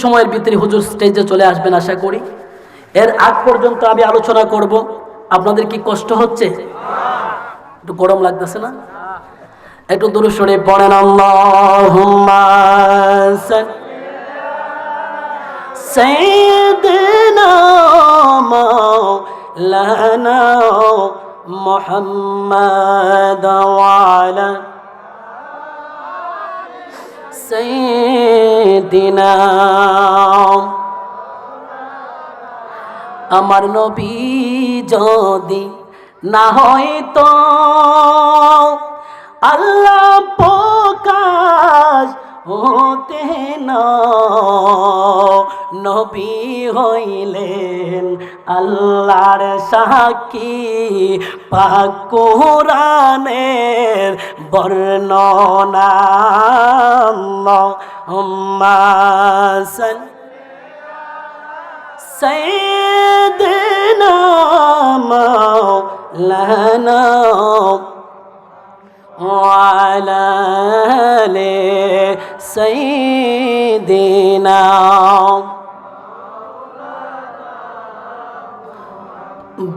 সময়ের ভিতরে হুজুর স্টেজে চলে আসবেন আশা করি। এর আগ পর্যন্ত আমি আলোচনা করব। আপনাদের কি কষ্ট হচ্ছে? একটু গরম লাগতেছে না? একটু দূরে সরে পড়েন আল্লাহুম্মা সাল- সৈদিনা আমার নবী যদি না হয়তো আল্লাহ প্রকাশ হতে নবী হইলেন আল্লাহর সাকি পাকুরানের বর্ণনা মাসন সৈদনা মৌলানা وعلى آل سيدنا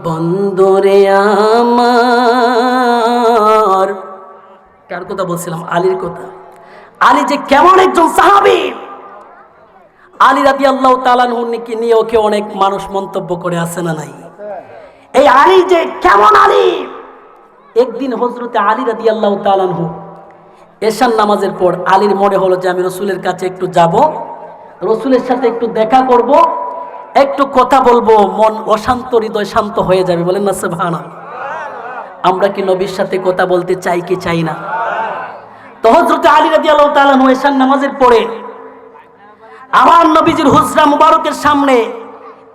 বন্দরে আমার কার কথা বলছিলাম আলীর কথা আলী যে কেমন একজন সাহাবী আলী রাদি আল্লাহ তালানহুকে নিয়ে ওকে অনেক মানুষ মন্তব্য করে আছে না নাই এই আলী যে কেমন আলী একদিন হজরতে আলী রাদি আল্লাহ তালানহু এশান নামাজের পর আলীর মনে হলো যে আমি রসুলের কাছে একটু যাব, রসুলের সাথে একটু দেখা করব, একটু কথা বলব, মন অশান্ত, হৃদয় শান্ত হয়ে যাবে। বলেন না সে ভানা আমরা কি নবীর সাথে কথা বলতে চাই কি চাই না? তো হজরতে আলী রাদি আল্লাহ তালানহু এশান নামাজের পরে আমার নবীজির হুসরা মুবারকের সামনে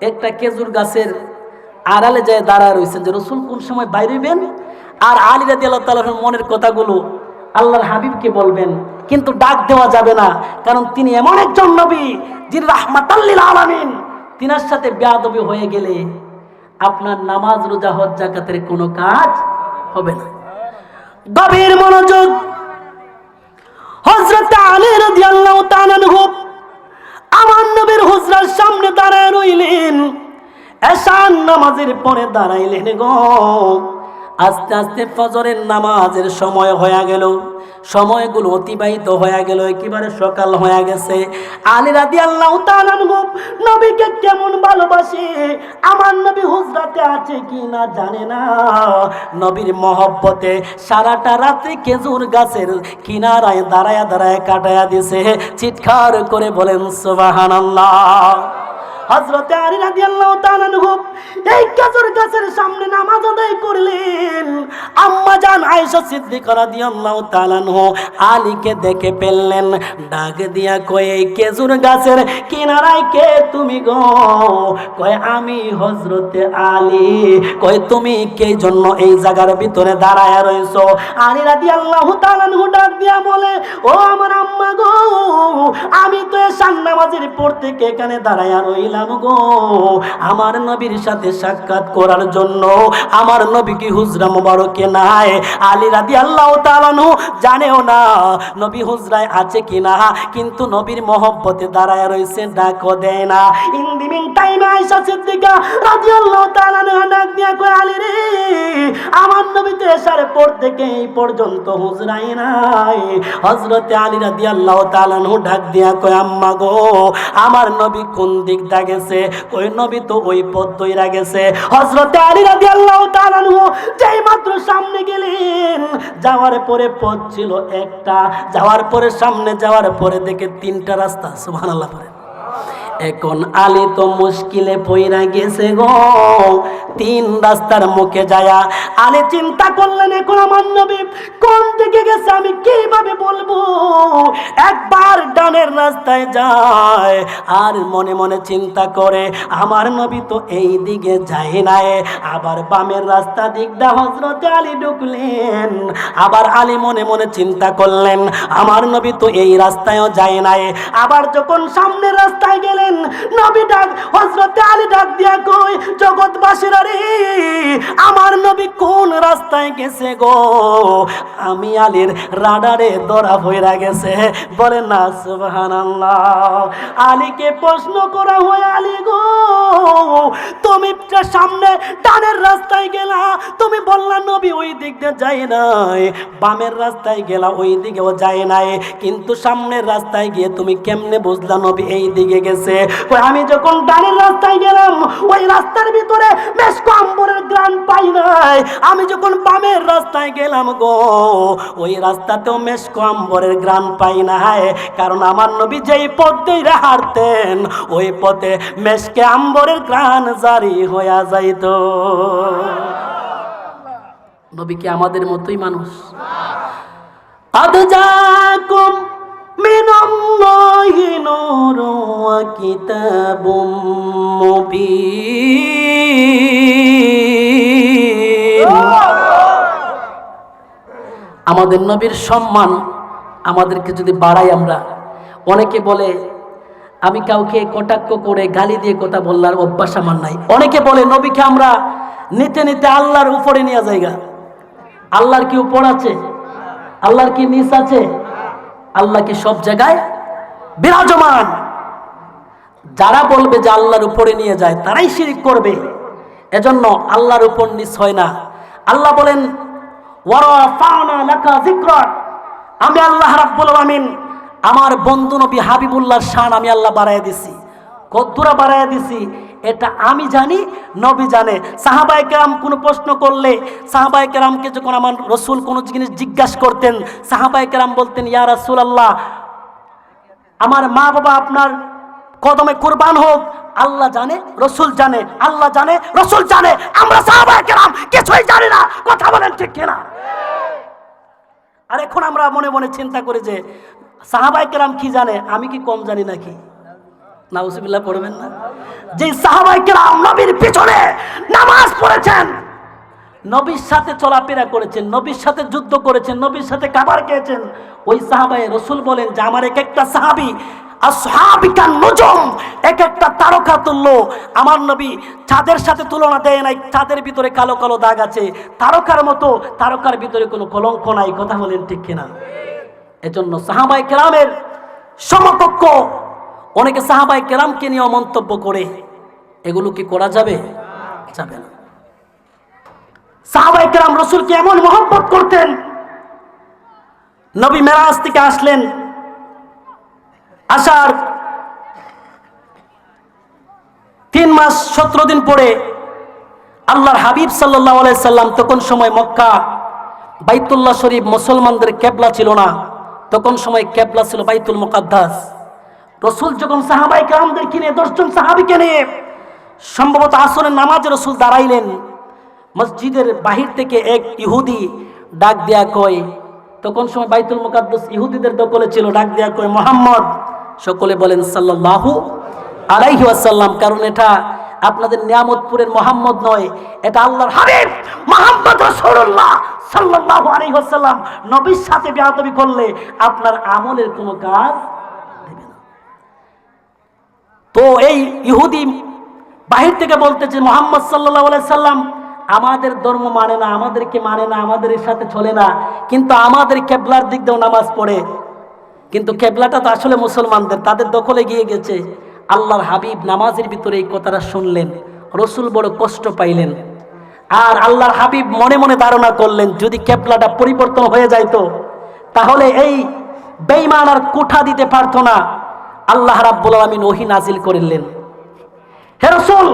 একটা খেজুর গাছের আড়ালে যায় দাঁড়ায় রয়েছেন, যে রসুল কোন সময় বাইরেবেন আর আলী রাদি আল্লাহ তালার মনের কথাগুলো আল্লাহর হাবিবকে বলবেন, কিন্তু ডাক দেওয়া যাবে না, কারণ তিনি এমন একজন নবী যিনি রাহমাতাল্লিল আলামিন। তিনার সাথে বেয়াদবি হয়ে গেলে আপনার নামাজ, রোজা, হজ জাকাতের কোনো কাজ হবে না। গভীর মনোযোগ। হজরত আলী তাআলা আনহু আমার নবীর হুজরার সামনে দাঁড়ায় রইলেন। এসান নামাজের পরে দাঁড়াইলেন গো। আস্তে আস্তে ফজরের নামাজের সময় হয়ে গেল। সময়গুলো অতিবাহিত হয়ে গেল, একেবারে সকাল হয়ে গেছে। আলী রাদি আল্লাহ নবীকে কেমন ভালোবাসে? আমার নবী হুজরাতে আছে কি না জানে না। নবীর মহব্বতে সারাটা রাত্রি খেজুর গাছের কিনারায় দাঁড়ায় দাঁড়ায় কাটায়া দিছে। চিৎকার করে বলেন, সুবহানাল্লাহ। হজরতে আলী রাদিয়াল্লাহু তাআলা এই খেজুর গাছের সামনে নামাজ আদায় করলেন। আম্মা জান আয়েশা সিদ্দিকা রাদিয়াল্লাহু তাআলা আলীকে দেখে ফেললেন। ডাক দিয়া কয়, এই খেজুর গাছের কিনারায় কে তুমি গো? কয়, আমি হজরতে আলী। কয়, তুমি কে জন্য এই জায়গার ভিতরে দাঁড়ায় রইছো আলী রাদিয়াল্লাহু তাআলা ডাক দিয়া বলে, ও আমার আম্মা গো, আমি তো এসান নামাজের পর থেকে এখানে দাঁড়ায় রইলাম। গো, আমার নবীর সাথে সাক্ষাৎ করার জন্য আমার নবী কি হুজরা মুবারকে নাই? আলী রাদি আল্লাহ তালানু জানেও না নবী হুজরায় আছে কি না, কিন্তু নবীর মহব্বতে দাঁড়ায় রয়েছে, ডাকও দেয় না। ইন দি মিন টাইমে সিদ্দিকা তাআলা আনহা ডাক দিয়া কয়, আলী রে, আমার এসার পর থেকে এই পর্যন্ত হুজরাই নাই। হযরতে আলী রাদিয়াল্লাহু তাআলা আনহু ডাক দিয়া কয়, আম্মা গো, আমার নবী কোন দিক দা গেছে, ওই নবী তো ওই পথ তৈরা গেছে। হজরত আলী রাজি আল্লাহ যেই মাত্র সামনে গেলেন, যাওয়ার পরে পথ ছিল একটা, যাওয়ার পরে সামনে, যাওয়ার পরে দেখে তিনটা রাস্তা, সুবহানাল্লাহ পরে এখন আলী তো মুশকিলে পইরা গেছে গো। তিন রাস্তার মুখে যায়া আলী চিন্তা করলেন, এখন আমার নবী কোন দিকে গেছে? আমি কীভাবে বলব? একবার ডানের রাস্তায় যায়, আর মনে মনে চিন্তা করে, আমার নবী তো এই দিকে যায় নাই। আবার বামের রাস্তা দিকটা হজরতে আলী ঢুকলেন, আবার আলী মনে মনে চিন্তা করলেন, আমার নবী তো এই রাস্তায়ও যায় নাই। আবার যখন সামনের রাস্তায় গেলেন গেলেন নবী ডাক হজরতে আলী ডাক দিয়া কই জগৎবাসীরা রে, আমার নবী কোন রাস্তায় গেছে গো? আমি আলীর রাডারে ধরা হইরা গেছে। বলে না, সুবহানাল্লাহ। আলীকে প্রশ্ন করা হয়, আলী গো, তুমি সামনে ডানের রাস্তায় গেলা, তুমি বললা নবী ওই দিক দিয়ে যায় নাই, বামের রাস্তায় গেলা, ওই দিকেও যায় নাই, কিন্তু সামনের রাস্তায় গিয়ে তুমি কেমনে বুঝলা নবী এই দিকে গেছে? আমি যখন ডানের রাস্তায় গেলাম, ওই রাস্তার ভিতরে বেশ কম্বরের গ্রাম পাই নাই। আমি যখন বামের রাস্তায় গেলাম গো, ওই রাস্তাতেও বেশ কম্বরের গ্রাম পাই নাই। কারণ আমার নবী যেই পথ দিয়ে হারতেন ওই পথে মেশকে আম্বরের গ্রাণ জারি হইয়া যাইত। নবী কি আমাদের মতোই মানুষ? আদ যাকুম মিনাল্লাহি نور وكتاب مبين আমাদের নবীর সম্মান আমাদেরকে যদি বাড়াই আমরা অনেকে বলে আমি কাউকে কটাক্ষ করে গালি দিয়ে কথা বললার অভ্যাস আমার নাই অনেকে বলে নবীকে আমরা নিতে নিতে আল্লাহর উপরে নিয়ে যাইগা আল্লাহর কি উপর আছে আল্লাহর কি নিচ আছে আল্লাহ কি সব জায়গায় বিরাজমান। যারা বলবে যে আল্লাহর উপরে নিয়ে যায়, তারাই শিরিক করবে। এজন্য আল্লাহর উপর নিচ হয় না। আল্লাহ বলেন আমি আল্লাহ রাব্বুল আলামিন, আমার বন্ধু নবী হাবিবুল্লাহর শান আমি আল্লাহ বাড়ায় দিছি। কদ্দুরা বাড়ায় দিছি। এটা আমি জানি, নবী জানে। সাহাবাই কেরাম কোনো প্রশ্ন করলে সাহাবাই কেরামকে যখন আমার রসুল কোনো জিনিস জিজ্ঞাসা করতেন সাহাবাই কেরাম বলতেন, ইয়া রাসূল আল্লাহ আমার মা বাবা আপনার কদমে কুরবান হোক, আল্লাহ জানে, রসুল জানে, আল্লাহ জানে, রসুল জানে। আমরা কিছুই জানি না, কথা বলেন ঠিক কিনা? আর এখন আমরা মনে মনে চিন্তা করি যে সাহাবাই কেরাম কি জানে, আমি কি কম জানি নাকি? নাউসিবিল্লাহ পড়বেন না? যে সাহাবাই কেরাম নবীর পিছনে নামাজ পড়েছেন নবীর সাথে চলাফেরা করেছেন, নবীর সাথে যুদ্ধ করেছেন, নবীর সাথে খাবার খেয়েছেন। ওই সাহাবাই রসুল বলেন যে, আমার এক একটা সাহাবি আসহাবিকা নজম, এক একটা তারকা তুল্য। আমার নবী চাঁদের সাথে তুলনা দেয় নাই, চাঁদের ভিতরে কালো কালো দাগ আছে। তারকার মতো, তারকার ভিতরে কোনো কলঙ্ক নাই। কথা বলেন ঠিক কিনা? এজন্য সাহাবাই কেরামের সমকক্ষ অনেকে সাহাবাই কেরামকে নিয়ে মন্তব্য করে। এগুলো কি করা যাবে? যাবে না। সাহাবাই কেরাম রসুলকে এমন মহব্বত করতেন। নবী মেরাজ থেকে আসলেন। আসার তিন মাস সতেরো দিন পরে আল্লাহর হাবিব সাল্লাহ সাল্লাম তখন সময় মক্কা, বাইতুল্লাহ শরীফ মুসলমানদের কেবলা ছিল না। তখন সময় কেবলা ছিল বাইতুল মুকাদ্দাস। রসুল যখন সাহাবাই কালামদের কিনে, দশজন সাহাবিকে নিয়ে সম্ভবত আসরের নামাজে রসুল দাঁড়াইলেন। মসজিদের বাহির থেকে এক ইহুদি ডাক দেয়া কয়, তখন সময় বাইতুল মুকাদ্দাস ইহুদিদের দখলে ছিল, ডাক দেয়া কয়, মোহাম্মদ সকলে বলেন, সাল্লাল্লাহু আলাইহি ওয়াসাল্লাম কারণ এটা আপনাদের নিয়ামতপুরের মোহাম্মদ নয়, এটা আল্লাহর হাবিব মোহাম্মদ রাসূলুল্লাহ সাল্লাল্লাহু আলাইহি ওয়াসাল্লাম নবীর সাথে বেয়াদবি করলে আপনার আমলের কোনো কাজ তো এই ইহুদি বাহির থেকে বলতেছে মোহাম্মদ সাল্লাল্লাহু আলাইহি সাল্লাম আমাদের ধর্ম মানে না, আমাদেরকে মানে না, আমাদের সাথে চলে না। কিন্তু আমাদের কেবলার দিক দিয়েও নামাজ পড়ে। কিন্তু কেবলাটা তো আসলে মুসলমানদের, তাদের দখলে গিয়ে গেছে। আল্লাহর হাবিব নামাজের ভিতরে এই কথাটা শুনলেন, রসুল বড় কষ্ট পাইলেন। আর আল্লাহর হাবিব মনে মনে ধারণা করলেন, যদি কেবলাটা পরিবর্তন হয়ে যাইতো, তাহলে এই বেইমান আর কোঠা দিতে পারতো না। আল্লাহ রাব্বুল আলামিন ওহি নাজিল করলেন। হে রসুল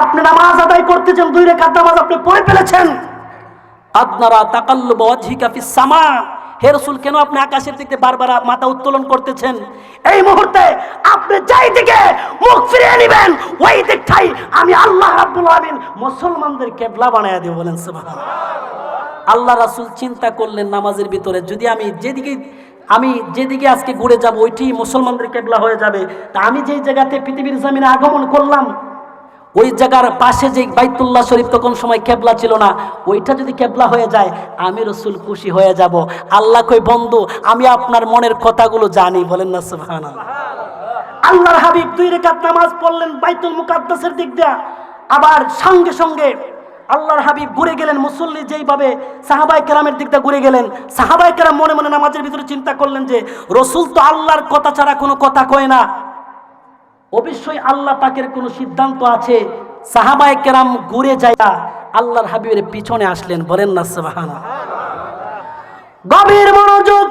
আপনি নামাজ আদায় করতেছেন দুই রেখার নামাজ আপনি পড়ে ফেলেছেন। আপনারা তাকাল্লুব ওয়াজহিকা ফিস সামা। হে রসুল কেন আপনি আকাশের দিকে বারবার মাথা উত্তোলন করতেছেন? এই মুহূর্তে আপনি যেই দিকে মুখ ফিরিয়ে নেবেন ওই দিকটাই আমি আল্লাহ রাব্বুল আলামিন মুসলমানদের কেবলা বানায় দেব বলেন সুবহানাল্লাহ। আল্লাহ রাসূল চিন্তা করলেন নামাজের ভিতরে যদি আমি যেদিকে আমি যেদিকে আজকে ঘুরে যাব ওইটি মুসলমানদের কেবলা হয়ে যাবে। তা আমি যেই জায়গাতে পৃথিবীর জমিনে আগমন করলাম ওই জায়গার পাশে যে বাইতুল্লাহ শরীফ তখন সময় কেবলা ছিল না, ওইটা যদি কেবলা হয়ে যায়, আমি রসুল খুশি হয়ে যাব। আল্লাহ কই, বন্ধু, আমি আপনার মনের কথাগুলো জানি। বলেন না, সুবহানাল্লাহ। আল্লাহর হাবিব দুই রেখাত নামাজ পড়লেন বাইতুল মুকাদ্দাসের দিক দিয়া। আবার সঙ্গে সঙ্গে আল্লাহর হাবিব ঘুরে গেলেন মুসল্লি যেইভাবে সাহাবাই কেরামের দিক দিয়ে ঘুরে গেলেন। সাহাবাই কেরাম মনে মনে নামাজের ভিতরে চিন্তা করলেন যে, রসুল তো আল্লাহর কথা ছাড়া কোনো কথা কয় না। অবশ্যই আল্লাহ পাকের কোনো সিদ্ধান্ত আছে। সাহাবাই কেরাম ঘুরে যায় আল্লাহর হাবিবের পিছনে আসলেন, বলেন না সুবহানাল্লাহ। গভীর মনোযোগ।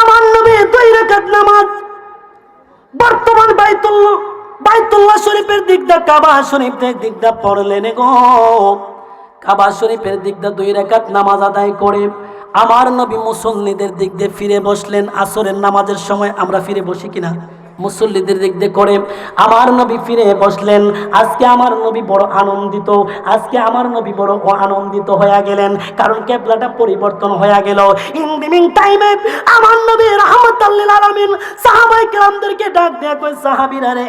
আমার নবী দুই নামাজ, বর্তমান বাইতুল বাইতুল্লাহ শরীফের দিক দা কাবা শরীফের দিক দা পড়লেন গো। কাবা শরীফের দিক দা দুই রাকাত নামাজ আদায় করে আমার নবী মুসল্লিদের দিক দিয়ে ফিরে বসলেন। আসরের নামাজের সময় আমরা ফিরে বসি কিনা? মুসল্লিদের দিক দিয়ে করে, আমার নবী ফিরে বসলেন, আজকে আমার নবী বড় আনন্দিত, আজকে আমার নবী বড় আনন্দিত হয়ে গেলেন, কারণ কেবলাটা পরিবর্তন হয়ে গেল। ইন দি মিন টাইমে আমার নবী রাহমাতাল্লিল আলামিন সাহাবায়ে কেরামদেরকে ডাক দেয়া কই সাহাবীরা রে,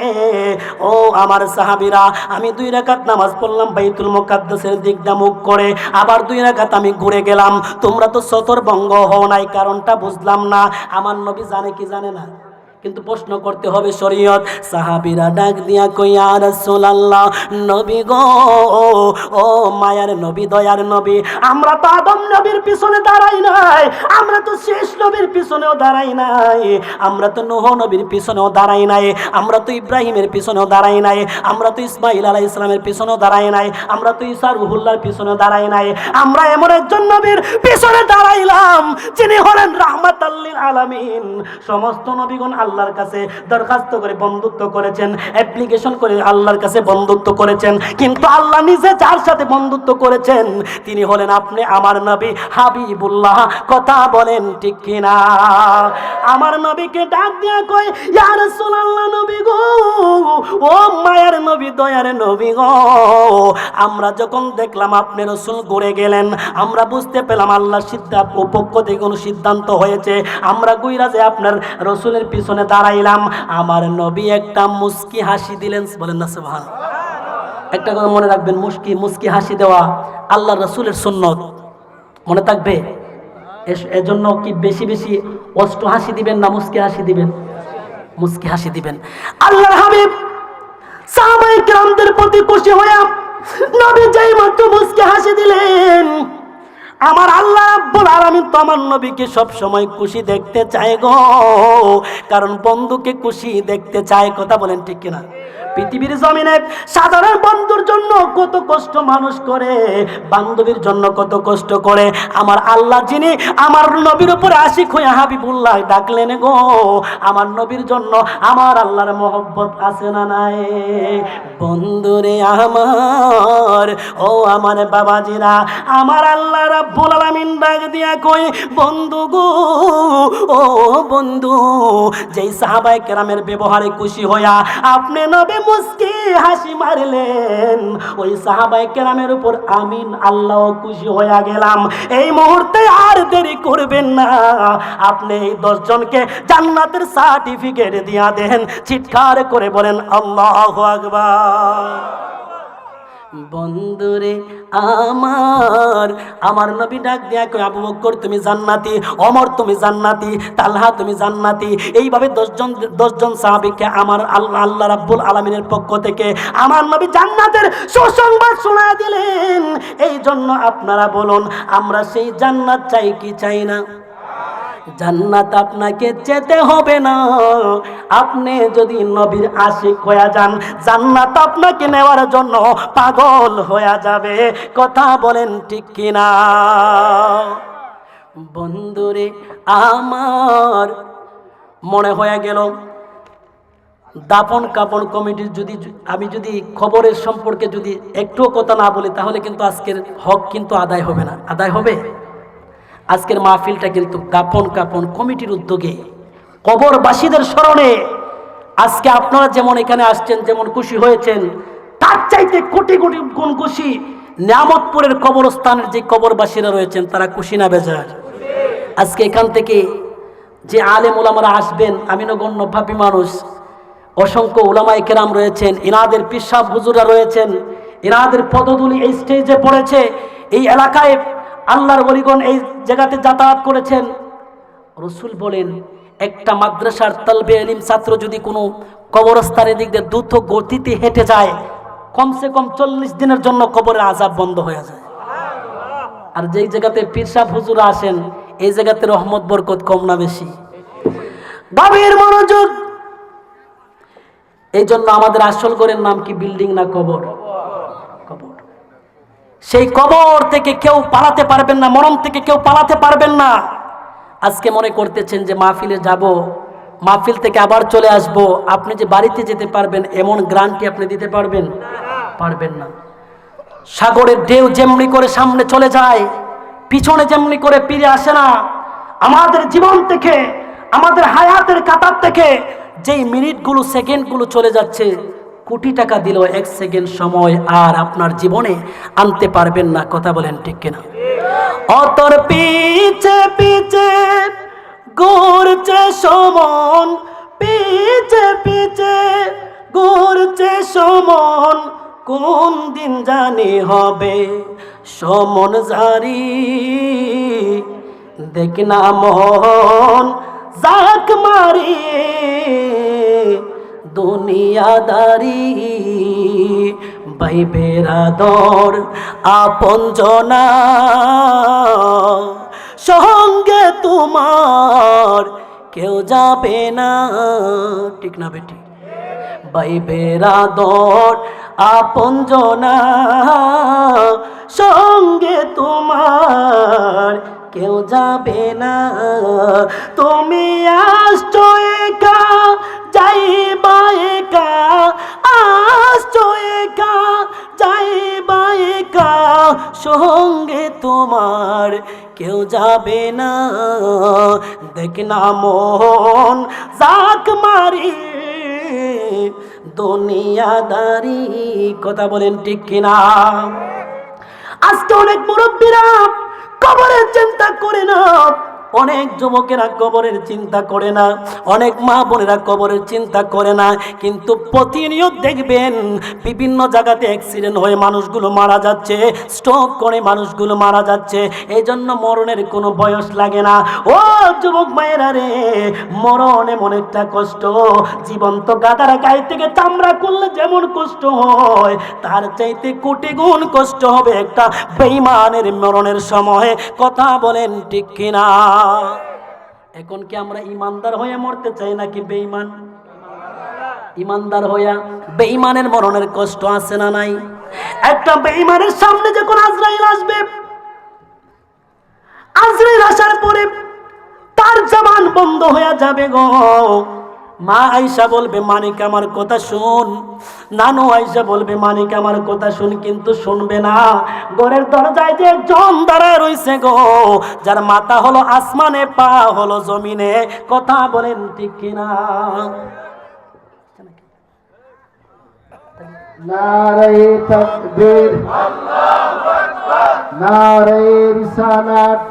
ও আমার সাহাবীরা, আমি দুই রাকাত নামাজ পড়লাম বাইতুল মুকাদ্দাসের দিক দিয়ে মুখ করে, আবার দুই রাকাত আমি ঘুরে গেলাম। তোমরা তো সতর ভঙ্গ হও নাই, কারণটা বুঝলাম না। আমার নবী জানে কি জানে না? কিন্তু প্রশ্ন করতে হবে শরীয়ত। সাহাবিরা ডাক দিয়া কইয়া রাসূলুল্লাহ, নবী গো, ও মায়ার নবী, দয়ার নবী, আমরা তো আদম নবীর পিছনে দাঁড়াই নাই, আমরা তো শেষ নবীর পিছনেও দাঁড়াই নাই, আমরা তো নূহ নবীর পিছনেও দাঁড়াই নাই, আমরা তো ইব্রাহিমের পিছনেও দাঁড়াই নাই, আমরা তো ইসমাইল আলাইহিস ইসলামের পিছনেও দাঁড়াই নাই, আমরা তো ঈসা রুহুল্লাহর পিছনেও দাঁড়াই নাই, আমরা এমন একজন নবীর পিছনে দাঁড়াইলাম, যিনি হলেন রাহমাতাল্লিল আলামিন। সমস্ত নবীগণ আল্লাহর কাছে দরখাস্ত করে বন্ধুত্ব করেছেন অ্যাপ্লিকেশন করে আল্লাহর কাছে বন্ধুত্ব করেছেন, কিন্তু আল্লাহ নিজে যার সাথে বন্ধুত্ব করেছেন, তিনি হলেন আপনি আমার নবী হাবিবুল্লাহ। কথা বলেন ঠিক কিনা? আমার নবীকে ডাক দিয়া কয়, ইয়া রাসূলুল্লাহ নবী গো, ও মায়ের নবী, দয়ার নবী গো, আমরা যখন দেখলাম আপনি রসুল ঘুরে গেলেন, আমরা বুঝতে পেলাম আল্লাহ সিদ্ধান্ত পক্ষ থেকে কোনো সিদ্ধান্ত হয়েছে, আমরা গুইরা যে আপনার রসুলের পিছনে দাঁড়াইলাম। আমার নবী একটা মুস্কি হাসি দিলেন। বলেন না সুবহান একটা কথা মনে রাখবেন, মুস্কি মুস্কি হাসি দেওয়া আল্লাহ রসুলের সুন্নত। মনে থাকবে? এজন্য কি বেশি বেশি অষ্ট হাসি দিবেন না মুস্কি হাসি দিবেন? মুস্কি হাসি দিবেন। আল্লাহর হাবিব সাহাবায়ে কেরামদের প্রতি খুশি হয়ে নবী যেই মাত্র মুস্কি হাসি দিলেন আমার আল্লাহ রাব্বুল আলামিন তো আমার নবীকে সব সময় খুশি দেখতে চায় গো। কারণ বন্ধুকে খুশি দেখতে চায়, কথা বলেন ঠিক কিনা? পৃথিবীর জমিনে সাধারণ বন্ধুর জন্য কত কষ্ট মানুষ করে, বান্ধবীর জন্য কত কষ্ট করে। আমার আল্লাহ যিনি আমার নবীর উপরে আশিক হয়ে হাবিবুল্লাহ ডাকলেন গো, আমার নবীর জন্য আমার আল্লাহর মহব্বত আছে না নাই? বন্ধুরে আমার, ও আমার বাবাজিরা, আমার আল্লাহ রাব্বুল ডাক দিয়া কই, বন্ধু গো, ও বন্ধু, যেই সাহাবায়ে কেরামের ব্যবহারে খুশি হইয়া আপনি নবে মুস্কি হাসি মারলেন, ওই সাহাবায়ে কেরামের উপর আমিন আল্লাহ খুশি হইয়া গেলাম। এই মুহূর্তে আর দেরি করবেন না। আপনি এই দশজনকে জান্নাতের সার্টিফিকেট দিয়া দেন, চিৎকার করে বলেন, আল্লাহু আকবার। বন্ধুরে, আমার আমার নবী ডাক দিয়া কই আবু বকর তুমি জান্নাতি অমর তুমি জান্নাতি, তালহা, তুমি জান্নাতি। এইভাবে দশজন দশজন সাহাবীকে আমার আল্লাহ আল্লাহ রাব্বুল আলামিনের পক্ষ থেকে আমার নবী জান্নাতের সুসংবাদ শোনা দিলেন। এই জন্য আপনারা বলুন, আমরা সেই জান্নাত চাই কি চাই না? জান্নাত আপনাকে যেতে হবে না। আপনি যদি নবীর আশিক হয়ে যান, জান্নাত আপনাকে নেওয়ার জন্য পাগল হয়ে যাবে। কথা বলেন ঠিক কিনা? বন্ধুরে, আমার মনে হয়ে গেল দাপন কাপন কমিটির যদি আমি যদি খবরের সম্পর্কে যদি একটুও কথা না বলি, তাহলে কিন্তু আজকের হক কিন্তু আদায় হবে না। আদায় হবে? আজকের মাহফিলটা কিন্তু দাপন কাপন কমিটির উদ্যোগে। কবরবাসীদের স্মরণে আজকে আপনারা যেমন এখানে আসছেন, যেমন খুশি হয়েছেন, তার চাইতে কোটি কোটি গুণ খুশি নিয়ামতপুরের কবরস্থানের যে কবরবাসীরা রয়েছেন, তারা খুশি না বেজার। আজকে এখান থেকে যে আলেম ওলামারা আসবেন, আমি নগণ্য ভাবি মানুষ, অসংখ্য ওলামাই কেরাম রয়েছেন ইনাদের পিসাব হুজুরা রয়েছেন ইনাদের পদধূলি এই স্টেজে পড়েছে, এই এলাকায় আল্লাহর বলিগণ এই জায়গাতে যাতায়াত করেছেন। রসুল বলেন, একটা মাদ্রাসার তালবে আলিম ছাত্র যদি কোনো কবরস্থানের দিক দিয়ে দ্রুত গতিতে হেঁটে যায়, কমসে কম চল্লিশ দিনের জন্য কবরের আজাব বন্ধ হয়ে যায়। আর যেই জায়গাতে পীরসাব হুজুরা আসেন, এই জায়গাতে রহমত, বরকত কম না বেশি। গভীর মনোযোগ। এই জন্য আমাদের আসল ঘরের নাম কি, বিল্ডিং না কবর? সেই কবর থেকে কেউ পালাতে পারবেন না মরম থেকে কেউ পালাতে পারবেন না। আজকে মনে করতেছেন যে মাহফিলে যাব, মাহফিল থেকে আবার চলে আসব, আপনি যে বাড়িতে যেতে পারবেন, এমন গ্রান্টি আপনি দিতে পারবেন? পারবেন না। সাগরের ঢেউ যেমনি করে সামনে চলে যায়, পিছনে যেমনি করে ফিরে আসে না, আমাদের জীবন থেকে, আমাদের হায়াতের কাতার থেকে, যেই মিনিটগুলো, সেকেন্ডগুলো চলে যাচ্ছে কোটি টাকা দিল এক সেকেন্ড সময় আর আপনার জীবনে আনতে পারবেন না। কথা বলেন ঠিক কিনা? অতর পিছে পিছে ঘুরছে সমন, পিছে পিছে ঘুরছে সমন, কোন দিন জানি হবে সমন জারি। দেখ না মন, জাক মারি দুনিয়াদারি, বাইবেরা দর আপন জনা। সঙ্গে তোমার কেউ যাবে না। ঠিক না বেটি? বাইবেরা দর আপন জনা। সঙ্গে তোমার কেউ যাবে না। তুমি আসছো একা সঙ্গে তোমার কেউ যাবে না। দেখ না মন, জাক মারি, দুনিয়াদারি, কথা বলেন ঠিক কিনা? আজকে অনেক মুরব্বীরা কবরের চিন্তা করে না অনেক যুবকেরা কবরের চিন্তা করে না, অনেক মা বোনেরা কবরের চিন্তা করে না, কিন্তু প্রতিনিয়ত দেখবেন বিভিন্ন জায়গাতে অ্যাক্সিডেন্ট হয়ে মানুষগুলো মারা যাচ্ছে স্ট্রোক করে মানুষগুলো মারা যাচ্ছে এই জন্য মরণের কোনো বয়স লাগে না। ও যুবক মায়েরা রে, মরণ এমন একটা কষ্ট, জীবন্ত গাদার গায়ে থেকে চামড়া করলে যেমন কষ্ট হয়, তার চাইতে কোটি গুণ কষ্ট হবে একটা বেইমানের মরণের সময়। কথা বলেন ঠিক কিনা? এখন কি আমরা ইমানদার হয়ে মরতে চাই নাকি বেঈমান? ইমানদার হইয়া বেঈমানের মরণের কষ্ট আছে না নাই? একটা বেঈমানের সামনে যখন আজরাইল আসবে, আজরাইল আসার পরে তার জবান বন্ধ হয়ে যাবে গো। মা আইসা বলবে, মানিক আমার কথা শুন। নানু আইসা বলবে, মানিক আমার কথা শুন, কিন্তু শুনবে না। ঘরের দরজায় যে জন দাঁড়ায় রইছে গো, যার মাথা হলো আসমানে, পা হলো জমিনে, কথা বলেন ঠিক কিনা? নারে তকবীর নারে রিসালাত।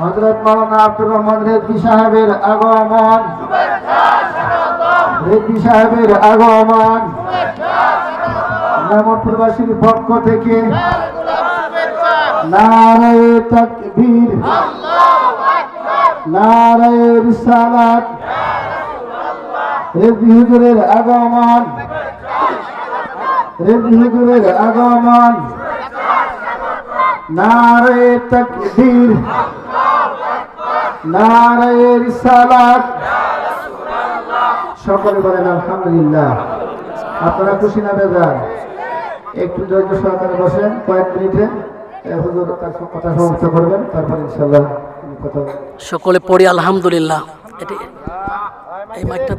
হযরত মাওলানা আব্দুর রহমান রেদ্দি সাহেবের আগমন। রেদ্দি সাহেবের আগমন। নামপুরবাসীর পক্ষ থেকে নারে তকবীর নারে রিসালাত। রেদ্দি হুজুরের আগমন। রেদ্দি হুজুরের আগমন। নারে তকবীর। নারে রিসালাত সকলে বলেন, আলহামদুলিল্লাহ। আপনারা খুশি না বেজার? একটু ধৈর্য সহকারে বসেন, কয়েক মিনিটে। হুজুর তার কথা সমাপ্ত তারপর কথা সকলে পড়ি, আলহামদুলিল্লাহ। এটি, এই মাইকটা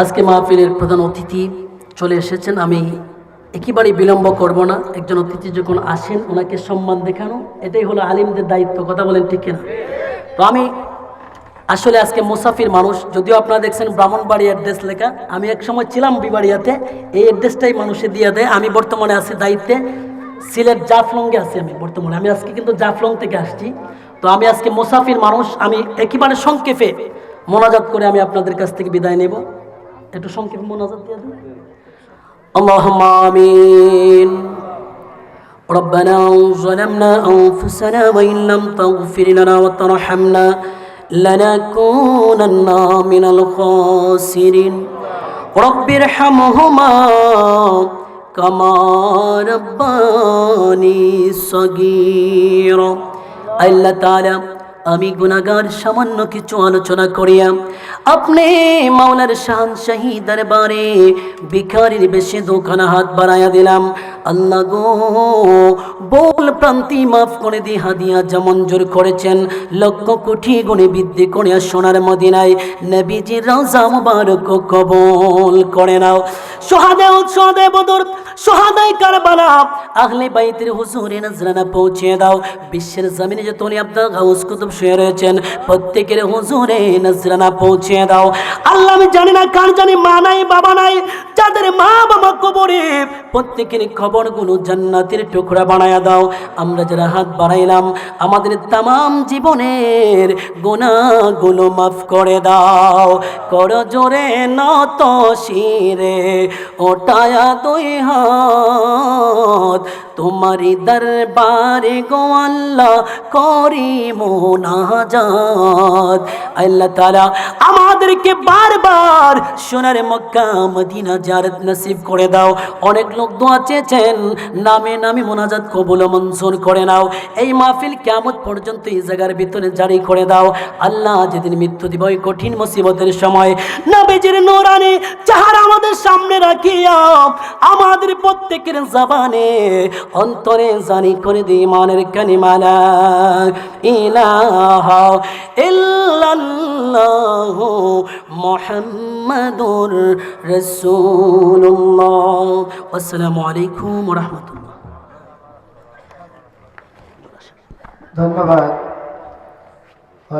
আজকে মাহফিলের প্রধান অতিথি চলে এসেছেন। আমি একেবারেই বিলম্ব করব না। একজন অতিথি যখন আসেন, ওনাকে সম্মান দেখানো, এটাই হলো আলিমদের দায়িত্ব, কথা বলেন ঠিক কিনা? তো আমি আসলে আজকে মুসাফির মানুষ, যদিও আপনারা দেখছেন ব্রাহ্মণবাড়ি অ্যাড্রেস লেখা, আমি এক সময় ছিলাম বিবাড়িয়াতে, এই অ্যাড্রেসটাই মানুষে দিয়ে দেয়। আমি বর্তমানে আছি দায়িত্বে, সিলেট জাফলংয়ে আছি আমি বর্তমানে। আমি আজকে কিন্তু জাফলং থেকে আসছি। তো আমি আজকে মুসাফির মানুষ, আমি একেবারে সংক্ষেপে মোনাজাত করে আমি আপনাদের কাছ থেকে বিদায় নেব। একটু সংক্ষেপে মোনাজাত দিয়ে দিন। اللهم آمين. ربنا ظلمنا أنفسنا وإن لم تغفر لنا وترحمنا لنكونن من الخاسرين. رب ارحمهما كما رباني صغيرا. الله تعالى আমি গুনাগার সামান্য কিছু আলোচনা করিয়া আপনি মাওলার শাহান শাহী দরবারে ভিখারির বেশি দোকানা হাত বাড়াইয়া দিলাম। আল্লাহ গো বল প্রান্তি মাফ করে দিয়ে হাদিয়া যেমন জোর করেছেন। লক্ষ কোটি গুণে বৃদ্ধি করে সোনার মদিনায় নবীজির রাজা মুবারক কবল করে নাও। সোহাদে উৎসদে বদর সোহাদাই কারবালা, আহলে বাইতের হুজুরে নজরানা পৌঁছে দাও। বিশ্বের জমিনে যে তলি আব্দুল গাউস কুতুব শুয়ে রয়েছেন, প্রত্যেকের হুজুরে নজরানা পৌঁছে দাও। আল্লাহ আমি জানি না কার জানি মা নাই, বাবা নাই, যাদের মা বাবা কবরে প্রত্যেকের খবরগুলো জান্নাতের টুকরা বানায়া দাও। আমরা যারা হাত বাড়াইলাম, আমাদের তাম জীবনের গুণাগুলো মাফ করে দাও। কর জোরে নত শিরে, ওটায়া দুই হাত তোমারি দরবারে গো আল্লাহ করি মোনাজাত। আল্লাহ তাআলা আমাদেরকে বারবার সোনার মক্কা, মদিনা জারত নসিব করে দাও। অনেক লোক দোয়া চেয়েছেন, নামে নামে মোনাজাত কবুল মঞ্জুর করে নাও। এই মাহফিল কিয়ামত পর্যন্ত এই জায়গার ভিতরে জারি করে দাও। আল্লাহ যেদিন মৃত্যু দিব, ওই কঠিন মুসিবতের সময় নবীজির নোরানি যাহারা আমাদের সামনে রাখিয়া, আমাদের প্রত্যেকের জবানে অন্তরে জানি করে দিই ইমানের কানিমালা ইলাহ ইল্লাল্লাহ মোহাম্মদুর রাসূলুল্লাহ। আসসালামু আলাইকুম ওয়া ধন্যবাদ।